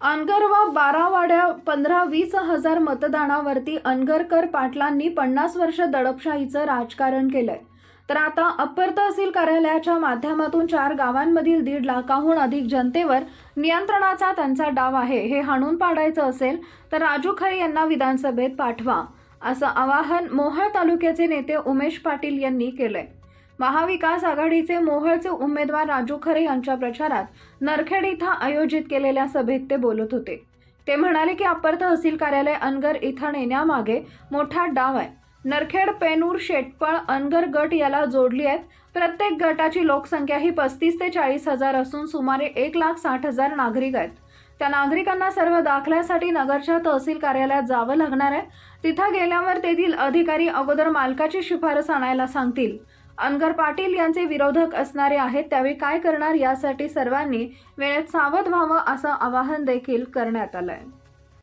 अनगरवा बारावाड्या पंधरा वीस हजार मतदानावरती अनगरकर पाटलांनी पन्नास वर्ष दडपशाहीचं राजकारण केलंय. तर आता अप्पर तहसील कार्यालयाच्या माध्यमातून चार गावांमधील दीड लाखाहून अधिक जनतेवर नियंत्रणाचा त्यांचा डाव आहे हे हाणून पाडायचं असेल तर राजू खरे यांना विधानसभेत पाठवा असं आवाहन मोहाळ तालुक्याचे नेते उमेश पाटील यांनी केलंय. महाविकास आघाडीचे मोहळचे उमेदवार राजू खरे यांच्या प्रचारात नरखेड इथं आयोजित केलेल्या सभेत ते बोलत होते. ते म्हणाले की अपर तहसील कार्यालय अनगर इथं नेण्यामागे मोठा डाव आहे. नरखेड पेनूर शेटपळ अनगर गट याला जोडली आहेत. प्रत्येक गटाची लोकसंख्या ही पस्तीस ते चाळीस हजार असून सुमारे एक लाख साठ हजार नागरिक आहेत. त्या नागरिकांना सर्व दाखल्यासाठी नगरच्या तहसील कार्यालयात जावं लागणार आहे. तिथं गेल्यावर तेथील अधिकारी अगोदर मालकाची शिफारस आणायला सांगतील. अनगर पाटील यांचे विरोधक असणारे आहेत त्यावेळी काय करणार यासाठी सर्वांनी वेळेत सावध व्हावं असं आवाहन देखील करण्यात आलंय.